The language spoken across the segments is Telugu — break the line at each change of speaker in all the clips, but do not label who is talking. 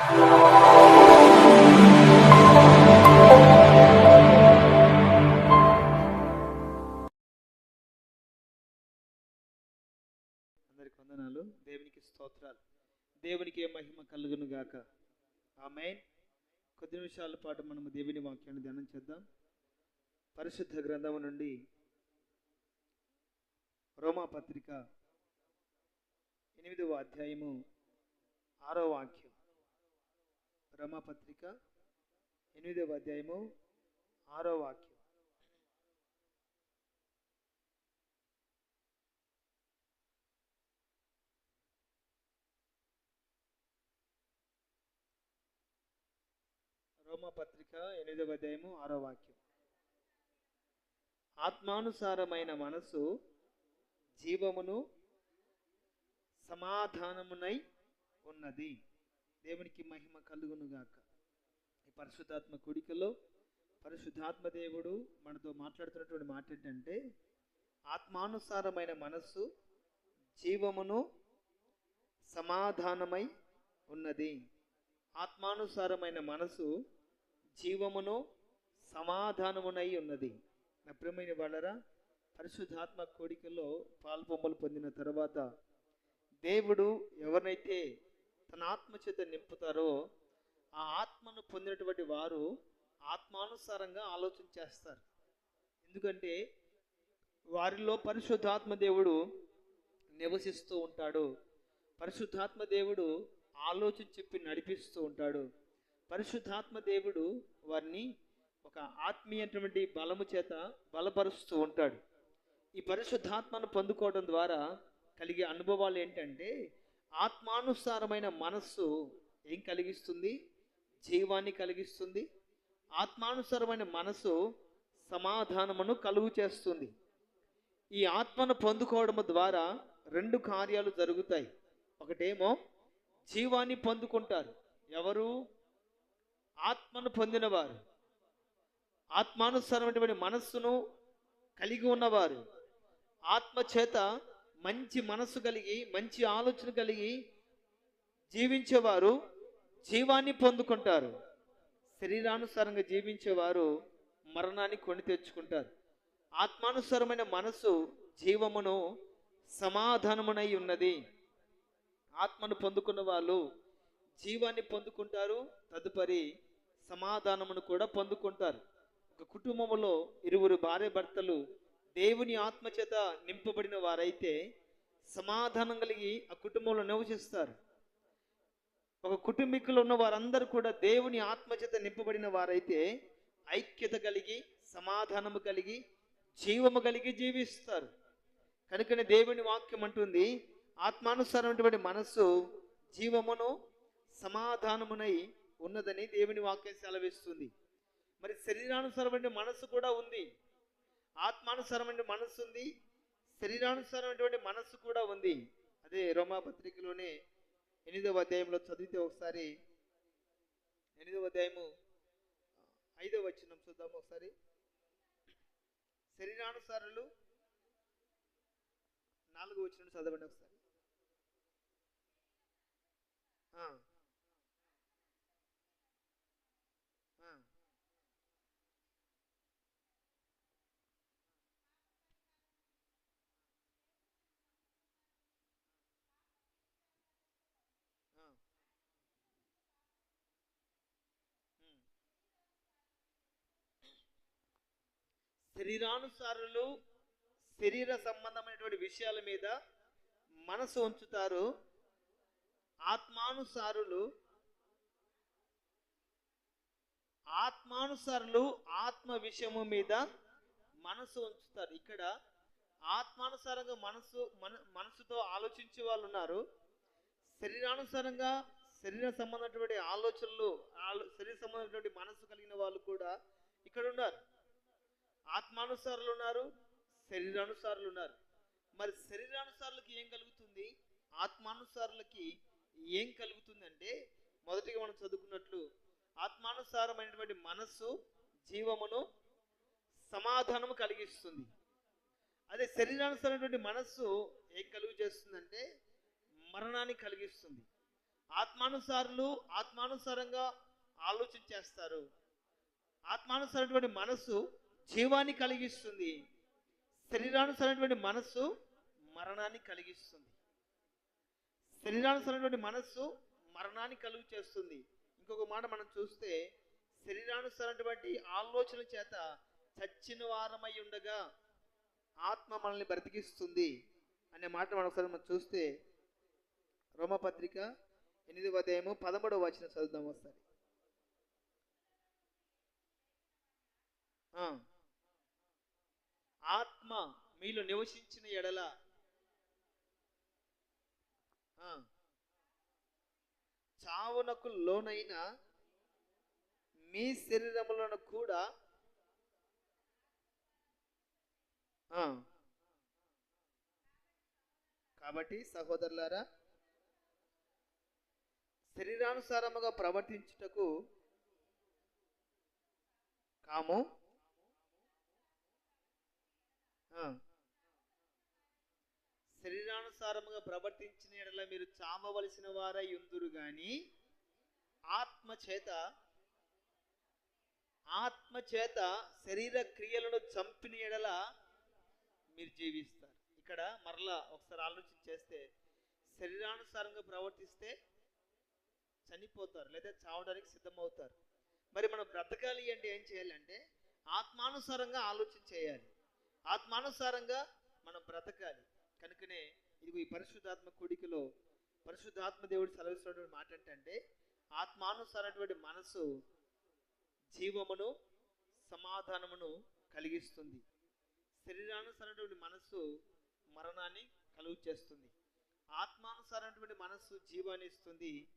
అందరికి వందనాలు. దేవునికి స్తోత్రాలు. దేవునికి మహిమ కలుగును గాక. ఆమె కొద్ది నిమిషాల పాటు మనము దేవుని వాక్యాన్ని ధ్యానం చేద్దాం. పరిశుద్ధ గ్రంథం నుండి రోమా పత్రిక ఎనిమిదవ అధ్యాయము ఆరో వాక్యం. రమాపత్రిక ఎనిమిదవ అధ్యాయము ఆరో వాక్యం. రోమపత్రిక ఎనిమిదవ అధ్యాయము ఆరో వాక్యం. ఆత్మానుసారమైన మనసు జీవమును సమాధానమునై ఉన్నది. దేవునికి మహిమ కలుగునుగాక. ఈ పరిశుద్ధాత్మ కుడికలో పరిశుద్ధాత్మ దేవుడు మనతో మాట్లాడుతున్నటువంటి మాట ఏంటంటే ఆత్మానుసారమైన మనస్సు జీవమును సమాధానమై ఉన్నది. ఆత్మానుసారమైన మనసు జీవమును సమాధానమునై ఉన్నది. నా ప్రియమైన వాళ్ళరా పరిశుద్ధాత్మ కోడికలో పాల్పొమ్మలు పొందిన తర్వాత దేవుడు ఎవరినైతే తన ఆత్మ చేత నింపుతారో ఆ ఆత్మను పొందినటువంటి వారు ఆత్మానుసారంగా ఆలోచన చేస్తారు. ఎందుకంటే వారిలో పరిశుద్ధాత్మ దేవుడు నివసిస్తూ ఉంటాడు. పరిశుద్ధాత్మ దేవుడు ఆలోచన చెప్పి నడిపిస్తూ ఉంటాడు. పరిశుద్ధాత్మ దేవుడు వారిని ఒక ఆత్మీయటువంటి బలము చేత బలపరుస్తూ ఉంటాడు. ఈ పరిశుద్ధాత్మను పొందుకోవడం ద్వారా కలిగే అనుభవాలు ఏంటంటే ఆత్మానుసారమైన మనస్సు ఏం కలిగిస్తుంది? జీవాన్ని కలిగిస్తుంది. ఆత్మానుసారమైన మనసు సమాధానమును కలుగు చేస్తుంది. ఈ ఆత్మను పొందుకోవడం ద్వారా రెండు కార్యాలు జరుగుతాయి. ఒకటేమో జీవాన్ని పొందుకుంటారు. ఎవరు? ఆత్మను పొందినవారు. ఆత్మానుసారమైనటువంటి మనస్సును కలిగి ఉన్నవారు. ఆత్మ చేత మంచి మనసు కలిగి మంచి ఆలోచన కలిగి జీవించేవారు జీవాన్ని పొందుకుంటారు. శరీరానుసారంగా జీవించేవారు మరణాన్ని కొని తెచ్చుకుంటారు. ఆత్మానుసారమైన మనసు జీవమును సమాధానమునై ఉన్నది. ఆత్మను పొందుకున్న వాళ్ళు జీవాన్ని పొందుకుంటారు తదుపరి సమాధానమును కూడా పొందుకుంటారు. ఒక కుటుంబంలో ఇరువురు భార్య భర్తలు దేవుని ఆత్మ చేత నింపబడిన వారైతే సమాధానం కలిగి ఆ కుటుంబంలో నివసిస్తారు. ఒక కుటుంబీకులు ఉన్న వారందరూ కూడా దేవుని ఆత్మ చేత నింపబడిన వారైతే ఐక్యత కలిగి సమాధానము కలిగి జీవము కలిగి జీవిస్తారు. కనుకనే దేవుని వాక్యం అంటుంది ఆత్మానుసారమైనటువంటి మనస్సు జీవమును సమాధానమునై ఉన్నదని దేవుని వాక్యం సెలవిస్తుంది. మరి శరీరానుసారమైన మనస్సు కూడా ఉంది. ఆత్మానుసారమైన మనస్సు ఉంది శరీరానుసారమైనటువంటి మనస్సు కూడా ఉంది. అదే రోమా పత్రికలోనే ఎనిమిదవ అధ్యాయంలో చదివితే ఒకసారి ఎనిమిదవ అధ్యాయము ఐదవ వచనం చూద్దాం ఒకసారి. శరీరానుసారులు నాలుగు వచ్చిన చదవండి ఒకసారి. శరీరానుసారులు శరీర సంబంధమైనటువంటి విషయాల మీద మనసు ఉంచుతారు. ఆత్మానుసారులు ఆత్మానుసారులు ఆత్మ విషయము మీద మనసు ఉంచుతారు. ఇక్కడ ఆత్మానుసారంగా మనసు మన మనసుతో ఆలోచించే వాళ్ళు ఉన్నారు. శరీరానుసారంగా శరీర సంబంధమైనటువంటి ఆలోచనలు ఆలో- శరీర సంబంధమైనటువంటి మనసు కలిగిన వాళ్ళు కూడా ఇక్కడ ఉన్నారు. ఆత్మానుసారులు ఉన్నారు శరీరానుసారులు ఉన్నారు మరి శరీరానుసారులకి ఏం కలుగుతుంది? ఆత్మానుసారులకి ఏం కలుగుతుంది అంటే మొదటిగా మనం చదువుకున్నట్లు ఆత్మానుసారమైనటువంటి మనస్సు జీవమును సమాధానము కలిగిస్తుంది. అదే శరీరానుసారమైనటువంటి మనస్సు ఏం కలుగు చేస్తుందంటే మరణాన్ని కలిగిస్తుంది. ఆత్మానుసారులు ఆత్మానుసారంగా ఆలోచన చేస్తారు. ఆత్మానుసారమైనటువంటి మనసు జీవాన్ని కలిగిస్తుంది. శరీరానుసరమైనటువంటి మనస్సు మరణాన్ని కలిగిస్తుంది. శరీరానుసరమైనటువంటి మనస్సు మరణాన్ని కలుగు చేస్తుంది. ఇంకొక మాట మనం చూస్తే శరీరానుసరమైనటువంటి ఆలోచన చేత చచ్చిన వారమై ఉండగా ఆత్మ మనల్ని బ్రతికిస్తుంది అనే మాట మనం ఒకసారి మనం చూస్తే రోమపత్రిక ఎనిమిది ఉదయము పదమూడవ వచ్చిన చదువుదాం ఒకసారి. ఆత్మ మీలో నివసించిన ఎడల చావునకు లోనైన మీ శరీరములను కూడా కాబట్టి సహోదరులారా శరీరానుసారముగా ప్రవర్తించుటకు కాము ఆ. శరీరానుసారముగా ప్రవర్తించిన ఎడల మీరు చావవలసిన వారై ఉందురు గాని ఆత్మ చేత ఆత్మ చేత శరీర క్రియలను చంపిన ఎడల మీరు జీవిస్తారు. ఇక్కడ మరలా ఒకసారి ఆలోచన చేస్తే శరీరానుసారంగా ప్రవర్తిస్తే చనిపోతారు లేదా చావడానికి సిద్ధమవుతారు. మరి మనం బ్రతకాలి అంటే ఏం చేయాలంటే ఆత్మానుసారంగా ఆలోచన చేయాలి. ఆత్మానుసారంగా మనం బ్రతకాలి. కనుకనే ఇది ఈ పరిశుద్ధాత్మ కోడికలో పరిశుద్ధాత్మ దేవుడు సెలవిస్తున్నటువంటి మాట ఏంటంటే ఆత్మానుసారమైనటువంటి మనసు జీవమును సమాధానమును కలిగిస్తుంది. శరీరానుసారమైనటువంటి మనస్సు మరణాన్ని కలుగు చేస్తుంది. ఆత్మానుసారమైనటువంటి మనస్సు జీవాన్ని ఇస్తుంది.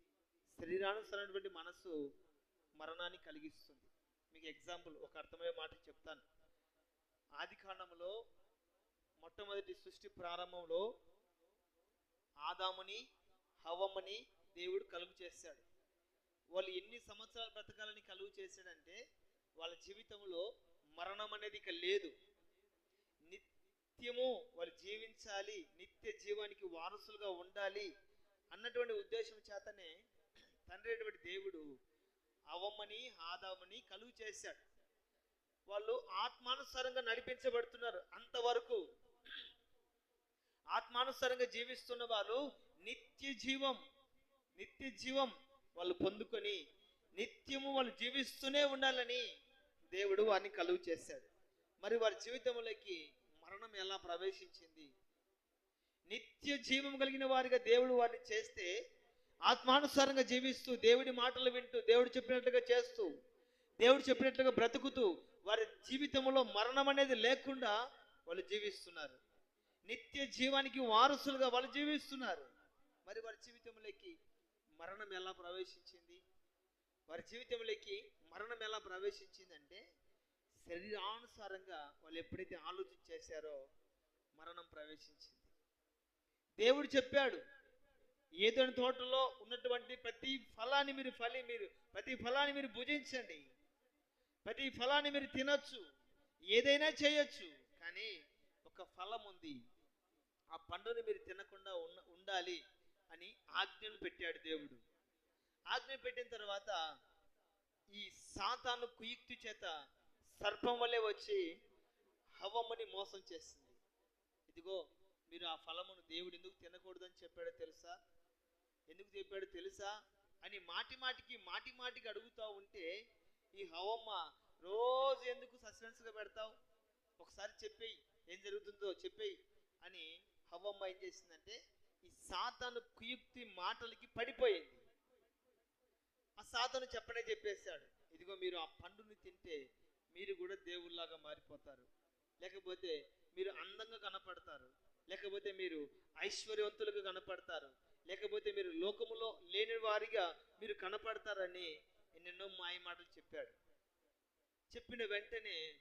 శరీరానుసారమైనటువంటి మనస్సు మరణాన్ని కలిగిస్తుంది. మీకు ఎగ్జాంపుల్ ఒక అర్థమయ్యే మాట చెప్తాను. ఆది కాండంలో మొట్టమొదటి సృష్టి ప్రారంభంలో ఆదాముని హవమ్మని దేవుడు కలుగు చేశాడు. వాళ్ళు ఎన్ని సంవత్సరాలు బ్రతకాలని కలుగు చేశాడంటే వాళ్ళ జీవితంలో మరణం అనేది ఇక లేదు. నిత్యము వాళ్ళు జీవించాలి నిత్య జీవానికి వారసులుగా ఉండాలి అన్నటువంటి ఉద్దేశం చేతనే తండ్రి అటువంటి దేవుడు అవమ్మని ఆదాముని కలుగు చేశాడు. వాళ్ళు ఆత్మానుసారంగా నడిపించబడుతున్నారు అంతవరకు. ఆత్మానుసారంగా జీవిస్తున్న వారు నిత్య జీవం నిత్య జీవం వాళ్ళు పొందుకొని నిత్యము వాళ్ళు జీవిస్తూనే ఉండాలని దేవుడు వారిని కలుగు చేశాడు. మరి వారి జీవితంలోకి మరణం ఎలా ప్రవేశించింది? నిత్య జీవం కలిగిన వారిగా దేవుడు వారిని చేస్తే ఆత్మానుసారంగా జీవిస్తూ దేవుడి మాటలు వింటూ దేవుడు చెప్పినట్లుగా చేస్తూ దేవుడు చెప్పినట్లుగా బ్రతుకుతూ వారి జీవితంలో మరణం అనేది లేకుండా వాళ్ళు జీవిస్తున్నారు. నిత్య జీవానికి వారసులుగా వాళ్ళు జీవిస్తున్నారు. మరి వారి జీవితంలోకి మరణం ఎలా ప్రవేశించింది? వారి జీవితంలోకి మరణం ఎలా ప్రవేశించిందంటే శరీరానుసారంగా వాళ్ళు ఎప్పుడైతే ఆలోచన చేశారో మరణం ప్రవేశించింది. దేవుడు చెప్పాడు ఏదైనా తోటలో ఉన్నటువంటి ప్రతి ఫలాన్ని మీరు ఫలి మీరు ప్రతి ఫలాన్ని మీరు భుజించండి. ప్రతి ఫలాన్ని మీరు తినొచ్చు ఏదైనా చేయొచ్చు కానీ ఒక ఫలం ఉంది. ఆ పండుని మీరు తినకుండా ఉన్న ఉండాలి అని ఆజ్ఞను పెట్టాడు దేవుడు. ఆజ్ఞ పెట్టిన తర్వాత ఈ సాతాను కుయుక్తి చేత సర్పం వలె వచ్చి హవమ్మని మోసం చేస్తుంది. ఇదిగో మీరు ఆ ఫలమును దేవుడు ఎందుకు తినకూడదని చెప్పాడో తెలుసా? ఎందుకు చెప్పాడో తెలుసా? అని మాటి మాటికి మాటి మాటికి అడుగుతూ ఉంటే ఈ హవమ్మ రోజు ఎందుకు సస్పెన్స్గా పెడతావు? ఒకసారి చెప్పేయి ఏం జరుగుతుందో చెప్పేయి అని హవమ్మ ఏం చేసిందంటే ఈ సాతాను కుయుక్తి మాటలకి పడిపోయింది. ఆ సాతాను చెప్పనే చెప్పేశాడు. ఇదిగో మీరు ఆ పండుని తింటే మీరు కూడా దేవుళ్ళలాగా మారిపోతారు. లేకపోతే మీరు అందంగా కనపడతారు. లేకపోతే మీరు ఐశ్వర్యవంతులుగా కనపడతారు. లేకపోతే మీరు లోకములో లేని వారిగా మీరు కనపడతారని ఎన్నెన్నో మాయ మాటలు చెప్పాడు. చెప్పిన వెంటనే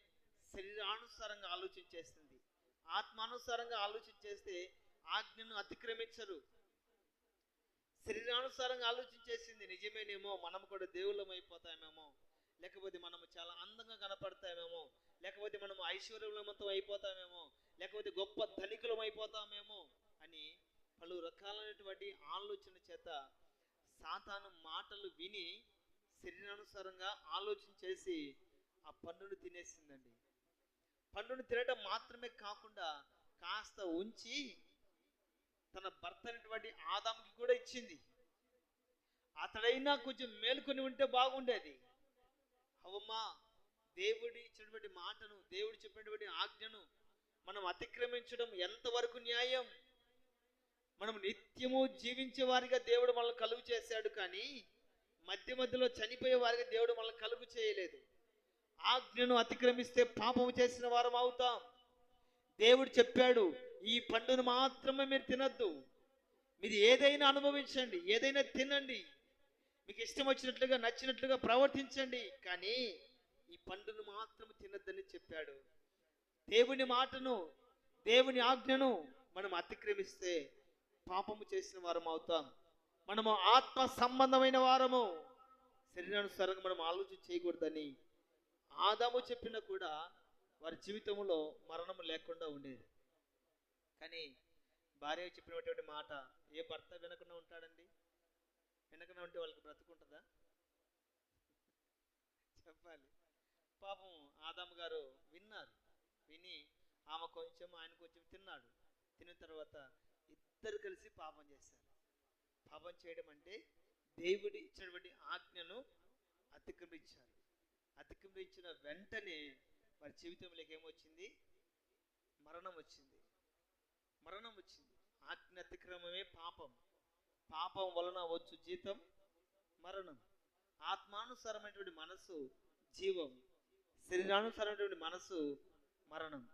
శరీరానుసారంగా ఆలోచన చేస్తుంది. ఆత్మానుసారంగా ఆలోచన చేస్తే ఆజ్ఞను అతిక్రమించరు. శరీరానుసారంగా ఆలోచన చేసింది నిజమేనేమో మనం కూడా దేవుళ్ళం అయిపోతామేమో లేకపోతే మనము చాలా అందంగా కనపడతామేమో లేకపోతే మనం ఐశ్వర్యవంతం అయిపోతామేమో లేకపోతే గొప్ప ధనికులం అయిపోతామేమో అని పలు రకాలైనటువంటి ఆలోచన చేత సాతాను మాటలు విని శరీరానుసారంగా ఆలోచన చేసి ఆ పండును తినేసిందండి. పండును తినడం మాత్రమే కాకుండా కాస్త ఉంచి తన భర్త అనేటువంటి ఆదాముకి కూడా ఇచ్చింది. అతడైనా కొంచెం మేలుకొని ఉంటే బాగుండేది. అవమ్మా దేవుడి ఇచ్చినటువంటి మాటను దేవుడు చెప్పినటువంటి ఆజ్ఞను మనం అతిక్రమించడం ఎంతవరకు న్యాయం? మనం నిత్యము జీవించే వారిగా దేవుడు మనల్ని కలుగు చేశాడు కానీ మధ్య మధ్యలో చనిపోయే వారికి దేవుడు మనల్ని కలుగు చేయలేదు. ఆజ్ఞను అతిక్రమిస్తే పాపము చేసిన వారం అవుతాం. దేవుడు చెప్పాడు ఈ పండును మాత్రమే మీరు తినద్దు. మీరు ఏదైనా అనుభవించండి ఏదైనా తినండి. మీకు ఇష్టం వచ్చినట్లుగా నచ్చినట్లుగా ప్రవర్తించండి. కానీ ఈ పండును మాత్రం తినద్దని చెప్పాడు. దేవుని మాటను దేవుని ఆజ్ఞను మనం అతిక్రమిస్తే పాపము చేసిన వారం అవుతాం. మనము ఆత్మ సంబంధమైన వారము. శరీరానుసారంగా మనం ఆలోచన చేయకూడదని ఆదాము చెప్పినా కూడా వారి జీవితంలో మరణము లేకుండా ఉండేది. కానీ భార్య చెప్పినటువంటి మాట ఏ భర్త వినకుండా ఉంటాడండి? వినకుండా ఉంటే వాళ్ళకి బ్రతుకుంటుందా చెప్పాలి. పాపం ఆదాము గారు విన్నారు. విని ఆమె కొంచెం ఆయన కొంచెం తిన్నాడు. తిన్న తర్వాత ఇద్దరు కలిసి పాపం చేశారు. పాపం చేయడం అంటే దేవుడి ఇచ్చినటువంటి ఆజ్ఞను అతిక్రమించారు. అతిక్రమించిన వెంటనే వారి జీవితంలోకి ఏమొచ్చింది? మరణం వచ్చింది. మరణం వచ్చింది. ఆజ్ఞ అతిక్రమమే పాపం. పాపం వలన వచ్చు జీతం మరణం. ఆత్మానుసారమైనటువంటి మనసు జీవం. శరీరానుసారమైనటువంటి మనసు మరణం.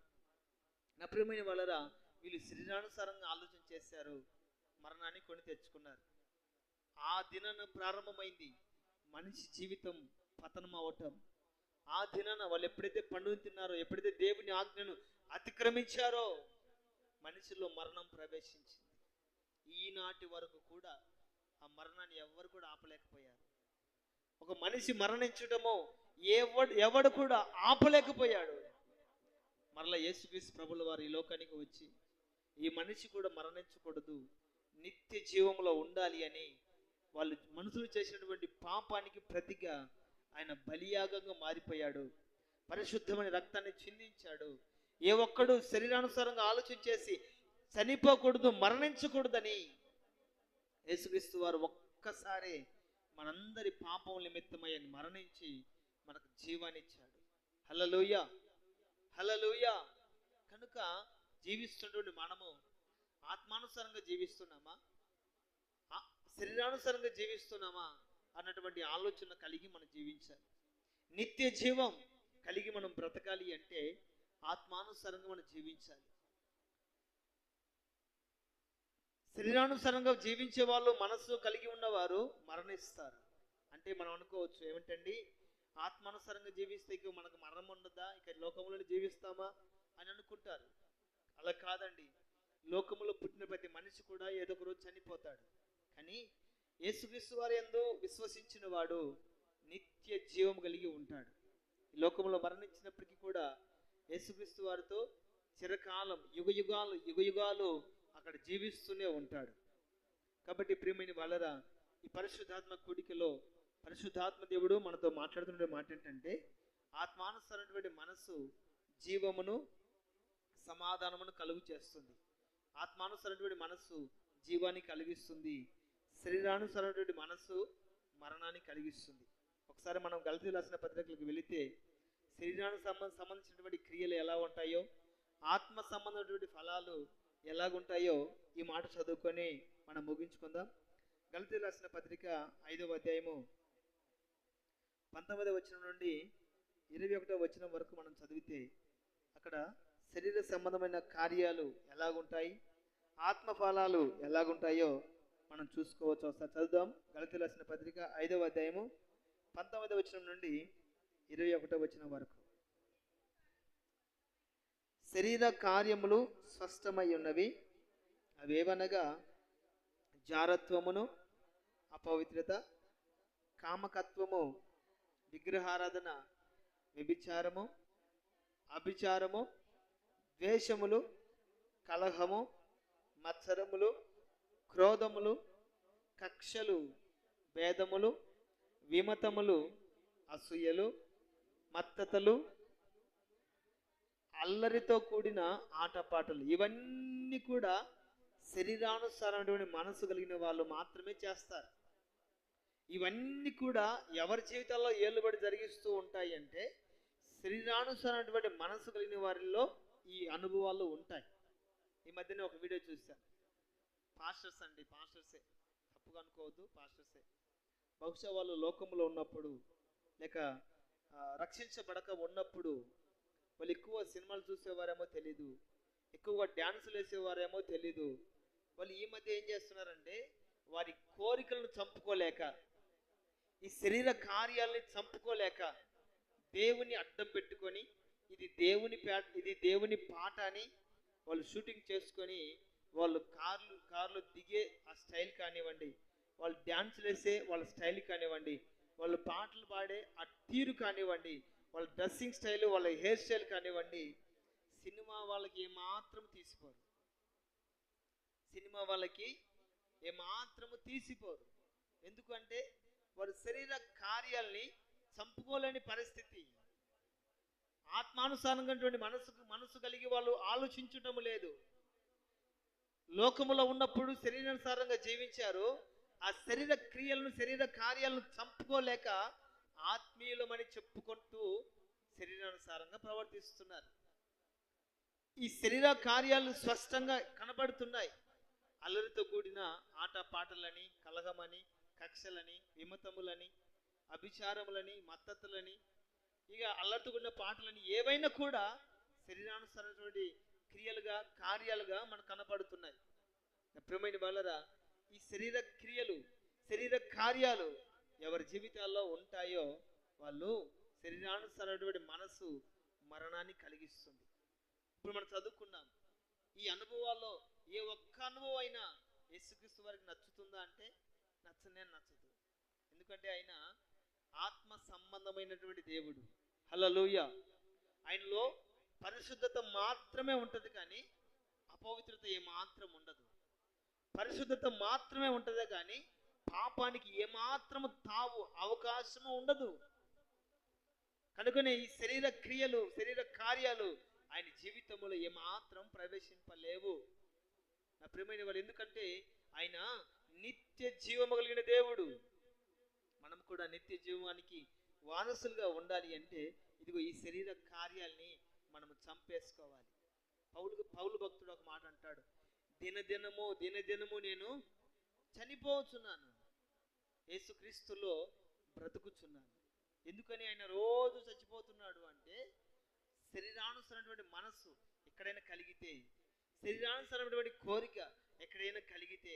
నా ప్రియమైన వాళ్ళరా వీళ్ళు శరీరానుసారంగా ఆలోచన చేశారు. మరణాన్ని కొని తెచ్చుకున్నారు. ఆ దినాన ప్రారంభమైంది మనిషి జీవితం పతనం అవటం ఆ దినాన వాళ్ళు ఎప్పుడైతే పండుగ తిన్నారో ఎప్పుడైతే దేవుని ఆజ్ఞను అతిక్రమించారో మనిషిలో మరణం ప్రవేశించింది. ఈనాటి వరకు కూడా ఆ మరణాన్ని ఎవ్వరు కూడా ఆపలేకపోయారు. ఒక మనిషి మరణించడమో ఎవడు ఎవడు కూడా ఆపలేకపోయాడు. మరలా యేసుక్రీస్తు ప్రభుల వారు ఈ లోకానికి వచ్చి ఈ మనిషి కూడా మరణించకూడదు. నిత్య జీవంలో ఉండాలి అని వాళ్ళు మనుషులు చేసినటువంటి పాపానికి ప్రతిగా ఆయన బలియాగంగా మారిపోయాడు. పరిశుద్ధమైన రక్తాన్ని చిందించాడు. ఏ ఒక్కడు శరీరానుసారంగా ఆలోచించేసి చనిపోకూడదు మరణించకూడదని యేసుక్రీస్తు వారు ఒక్కసారి మనందరి పాపం నిమిత్తమై ఆయన మరణించి మనకు జీవాన్ని ఇచ్చాడు. హల్లలోయ! హల్లలోయ! కనుక జీవిస్తున్నటువంటి మనము ఆత్మానుసారంగా జీవిస్తున్నామా? శరీరానుసారంగా జీవిస్తున్నామా? అన్నటువంటి ఆలోచన కలిగి మనం జీవించాలి. నిత్య జీవం కలిగి మనం బ్రతకాలి అంటే ఆత్మానుసారంగా మనం జీవించాలి. శరీరానుసారంగా జీవించే వాళ్ళు మనస్సు కలిగి ఉన్నవారు మరణిస్తారు. అంటే మనం అనుకోవచ్చు ఏమిటండి? ఆత్మానుసారంగా జీవిస్తే ఇక మనకు మరణం ఉండదా? ఇక లోకంలో జీవిస్తామా? అని అనుకుంటారు. అలా కాదండి. లోకములో పుట్టిన ప్రతి మనిషి కూడా ఏదో ఒక రోజు చనిపోతాడు. కానీ యేసుక్రీస్తు వారి ఎందు విశ్వసించిన వాడు నిత్య జీవం కలిగి ఉంటాడు. ఈ లోకంలో మరణించినప్పటికీ కూడా యేసుక్రీస్తు వారితో చిరకాలం యుగ యుగాలు యుగ యుగాలు అక్కడ జీవిస్తూనే ఉంటాడు. కాబట్టి ప్రియమైన వాళ్ళరా ఈ పరిశుద్ధాత్మ కూడికలో పరిశుద్ధాత్మ దేవుడు మనతో మాట్లాడుతున్న మాట ఏంటంటే ఆత్మానుసరైనటువంటి మనసు జీవమును సమాధానమును కలుగు చేస్తుంది. ఆత్మానుసరటువంటి మనస్సు జీవాన్ని కలిగిస్తుంది. శరీరానుసరైనటువంటి మనస్సు మరణాన్ని కలిగిస్తుంది. ఒకసారి మనం గలతీ రాసిన పత్రికలకు వెళితే శరీరానికి సంబంధ సంబంధించినటువంటి క్రియలు ఎలా ఉంటాయో ఆత్మ సంబంధమైనటువంటి ఫలాలు ఎలాగుంటాయో ఈ మాట చదువుకొని మనం ముగించుకుందాం. గలతీ రాసిన పత్రిక ఐదవ అధ్యాయము పంతొమ్మిదవ వచనం నుండి ఇరవై ఒకటో వచనం వరకు మనం చదివితే అక్కడ శరీర సంబంధమైన కార్యాలు ఎలాగుంటాయి? ఆత్మ ఫలాలు ఎలాగుంటాయో మనం చూసుకోవచ్చు. ఒకసారి చదువుదాం. గలతీ రాసిన పత్రిక ఐదవ అధ్యాయము పంతొమ్మిదవ వచనం నుండి ఇరవై ఒకటో వచనం వరకు. శరీర కార్యములు స్పష్టమై ఉన్నవి. అవేవనగా? జారత్వమును అపవిత్రత కామకత్వము విగ్రహారాధన వ్యభిచారము అభిచారము ద్వేషములు కలహము మత్సరములు క్రోధములు కక్షలు భేదములు విమతములు అసూయలు మత్తతలు అల్లరితో కూడిన ఆటపాటలు. ఇవన్నీ కూడా శరీరానుసారమైనటువంటి మనసు కలిగిన వాళ్ళు మాత్రమే చేస్తారు. ఇవన్నీ కూడా ఎవరి జీవితాల్లో ఏలుబడి జరిగిస్తూ ఉంటాయి అంటే శరీరానుసారమైనటువంటి మనసు కలిగిన వారిలో ఈ అనుభవాలు ఉంటాయి. ఈ మధ్యనే ఒక వీడియో చూశాను. పాస్టర్స్ అండి పాస్టర్సే తప్పుగా అనుకోవద్దు పాస్టర్సే బహుశా వాళ్ళు లోకంలో ఉన్నప్పుడు లేక రక్షించబడక ఉన్నప్పుడు వాళ్ళు ఎక్కువ సినిమాలు చూసేవారేమో తెలీదు ఎక్కువగా డ్యాన్సులు వేసేవారేమో తెలీదు. వాళ్ళు ఈ మధ్య ఏం చేస్తున్నారంటే వారి కోరికలను చంపుకోలేక ఈ శరీర కార్యాలని చంపుకోలేక దేవుని అడ్డం పెట్టుకొని ఇది దేవుని పే ఇది దేవుని పాట అని వాళ్ళు షూటింగ్ చేసుకొని వాళ్ళు కార్లు కార్లు దిగే ఆ స్టైల్ కానివ్వండి వాళ్ళు డ్యాన్సులు వేసే వాళ్ళ స్టైల్ కానివ్వండి వాళ్ళు పాటలు పాడే ఆ తీరు కానివ్వండి వాళ్ళ డ్రెస్సింగ్ స్టైల్ వాళ్ళ హెయిర్ స్టైల్ కానివ్వండి సినిమా వాళ్ళకి ఏమాత్రం తీసిపోరు. సినిమా వాళ్ళకి ఏమాత్రము తీసిపోరు. ఎందుకంటే వారి శరీర కార్యాల్ని చంపుకోలేని పరిస్థితి. ఆత్మానుసారంగా మనసు మనసు కలిగి వాళ్ళు ఆలోచించటం లేదు. లోకములో ఉన్నప్పుడు శరీరానుసారంగా జీవించారు. ఆ శరీర క్రియలను శరీర కార్యాలను చంపుకోలేక ఆత్మీయులమని చెప్పుకుంటూ శరీరానుసారంగా ప్రవర్తిస్తున్నారు. ఈ శరీర కార్యాలు స్పష్టంగా కనబడుతున్నాయి. అల్లరితో కూడిన ఆట పాటలని కలహమని కక్షలని విమతములని అభిచారములని మత్తతులని ఇక అల్లరితో పాటలని ఏవైనా కూడా శరీరానుసరమైనటువంటి క్రియలుగా కార్యాలుగా మనకు కనపడుతున్నాయి. ప్రియమైన వాళ్ళరా ఈ శరీర క్రియలు శరీర కార్యాలు ఎవరి జీవితాల్లో ఉంటాయో వాళ్ళు శరీరానుసరమైనటువంటి మనసు మరణాన్ని కలిగిస్తుంది. ఇప్పుడు మనం చదువుకున్నాం ఈ అనుభవాల్లో ఏ ఒక్క అనుభవం అయినా యేసుక్రీస్తు వారికి నచ్చుతుందా అంటే నచ్చనే నచ్చదు. ఎందుకంటే ఆయన ఆత్మ సంబంధమైనటువంటి దేవుడు. హలలోయ ఆయనలో పరిశుద్ధత మాత్రమే ఉంటుంది కానీ అపవిత్రత ఏమాత్రం ఉండదు. పరిశుద్ధత మాత్రమే ఉంటుందే కానీ పాపానికి ఏమాత్రము తావు అవకాశము ఉండదు. కనుకనే ఈ శరీర క్రియలు శరీర కార్యాలు ఆయన జీవితంలో ఏమాత్రం ప్రవేశింపలేవు. నా ప్రియమైన వాళ్ళు ఎందుకంటే ఆయన నిత్య జీవము కలిగిన దేవుడు. కూడా నిత్య జీవానికి వారసులుగా ఉండాలి అంటే ఇదిగో ఈ శరీర కార్యాలని మనము చంపేసుకోవాలి. పౌలు పౌలు భక్తుడు ఒక మాట అంటాడు దినదినము దినదినము నేను చనిపోతున్నాను యేసుక్రీస్తులో బ్రతుకుచున్నాను. ఎందుకని ఆయన రోజు చచ్చిపోతున్నాడు అంటే శరీరానుసరమైనటువంటి మనసు ఎక్కడైనా కలిగితే శరీరానుసరమైనటువంటి కోరిక ఎక్కడైనా కలిగితే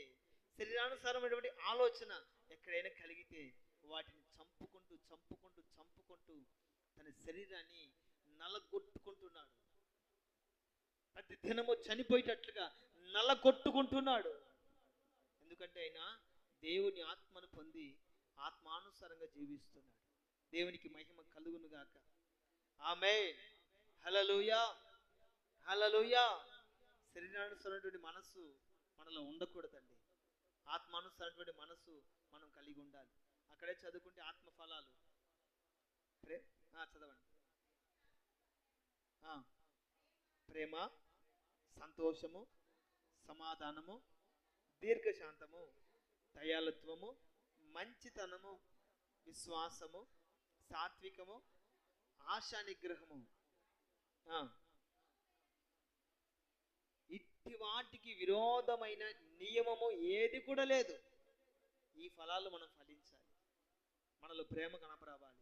శరీరానుసారమైనటువంటి ఆలోచన ఎక్కడైనా కలిగితే వాటిని చంపుకుంటూ చంపుకుంటూ చంపుకుంటూ తన శరీరాన్ని నలగొట్టుకుంటున్నాడు. ప్రతి దినము చనిపోయేటట్లుగా నలగొట్టుకుంటున్నాడు. ఎందుకంటే ఆయన దేవుని ఆత్మను పొంది ఆత్మానుసారంగా జీవిస్తున్నాడు. దేవునికి మహిమ కలుగును గాక. ఆమె హలలుయా హలలుయా శరీరానుసరైనటువంటి మనస్సు మనలో ఉండకూడదండి. ఆత్మానుసరైనటువంటి మనసు మనం కలిగి ఉండాలి. అక్కడే చదువుకుంటే ఆత్మ ఫలాలు ప్రే చదవండి. ప్రేమ సంతోషము సమాధానము దీర్ఘశాంతము దయాళుత్వము మంచితనము విశ్వాసము సాత్వికము ఆశా నిగ్రహము. ఇట్టి వాటికి విరోధమైన నియమము ఏది కూడా లేదు. ఈ ఫలాలు మనం ఫలించాలి మనలో ప్రేమ కనపరావాలి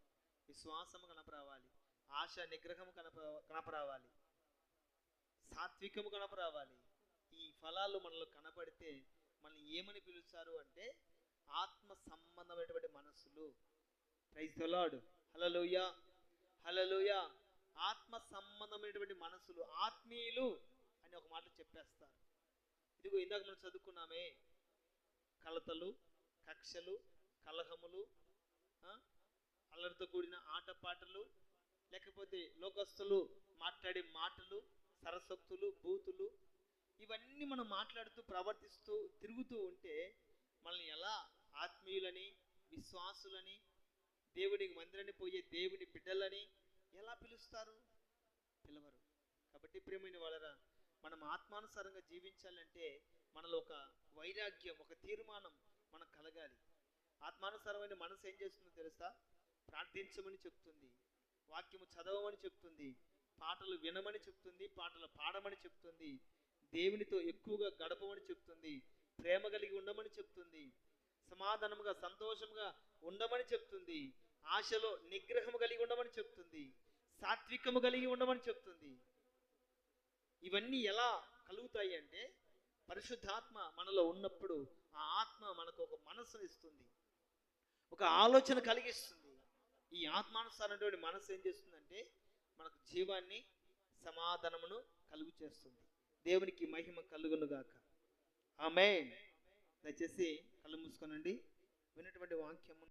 విశ్వాసము కనపరావాలి ఆశ నిగ్రహము కనప కనపరావాలి. సాత్వికము కనపరావాలి. ఈ ఫలాలు మనలో కనపడితే మనల్ని ఏమని పిలుస్తారు అంటే ఆత్మ సంబంధమైనటువంటి మనస్సులు. ప్రైజ్ హలలోయ హలలోయ ఆత్మ సంబంధమైనటువంటి మనసులు ఆత్మీయులు అని ఒక మాట చెప్పేస్తారు. ఇదిగో ఇందాక మనం చదువుకున్నామే. కలతలు కక్షలు కలహములు అల్లరితో కూడిన ఆటపాటలు లేకపోతే లోకస్తులు మాట్లాడే మాటలు సరసక్తులు బూతులు ఇవన్నీ మనం మాట్లాడుతూ ప్రవర్తిస్తూ తిరుగుతూ ఉంటే మనల్ని ఎలా ఆత్మీయులని విశ్వాసులని దేవుని మందిరాన్ని పోయే దేవుని బిడ్డలని ఎలా పిలుస్తారు? పిలవరు. కాబట్టి ప్రియమైన వాళ్ళరా మనం ఆత్మానుసారంగా జీవించాలంటే మనలో ఒక వైరాగ్యం ఒక తీర్మానం మనకు కలగాలి. ఆత్మానుసారమైన మనసు ఏం చేస్తుందో తెలుసా? ప్రార్థించమని చెప్తుంది. వాక్యము చదవమని చెప్తుంది. పాటలు వినమని చెప్తుంది. పాటలు పాడమని చెప్తుంది. దేవునితో ఎక్కువగా గడపమని చెప్తుంది. ప్రేమ కలిగి ఉండమని చెప్తుంది. సమాధానముగా సంతోషముగా ఉండమని చెప్తుంది. ఆశలో నిగ్రహము కలిగి ఉండమని చెప్తుంది. సాత్వికము కలిగి ఉండమని చెప్తుంది. ఇవన్నీ ఎలా కలుగుతాయి అంటే పరిశుద్ధాత్మ మనలో ఉన్నప్పుడు ఆ ఆత్మ మనకు ఒక మనస్సును ఇస్తుంది. ఒక ఆలోచన కలిగిస్తుంది. ఈ ఆత్మానుసారమైనటువంటి మనసు ఏం చేస్తుందంటే మనకు జీవాన్ని సమాధానమును కలుగు చేస్తుంది. దేవునికి మహిమ కలుగును గాక. ఆమె దయచేసి కళ్ళు మూసుకోనండి. విన్నటువంటి వాక్యము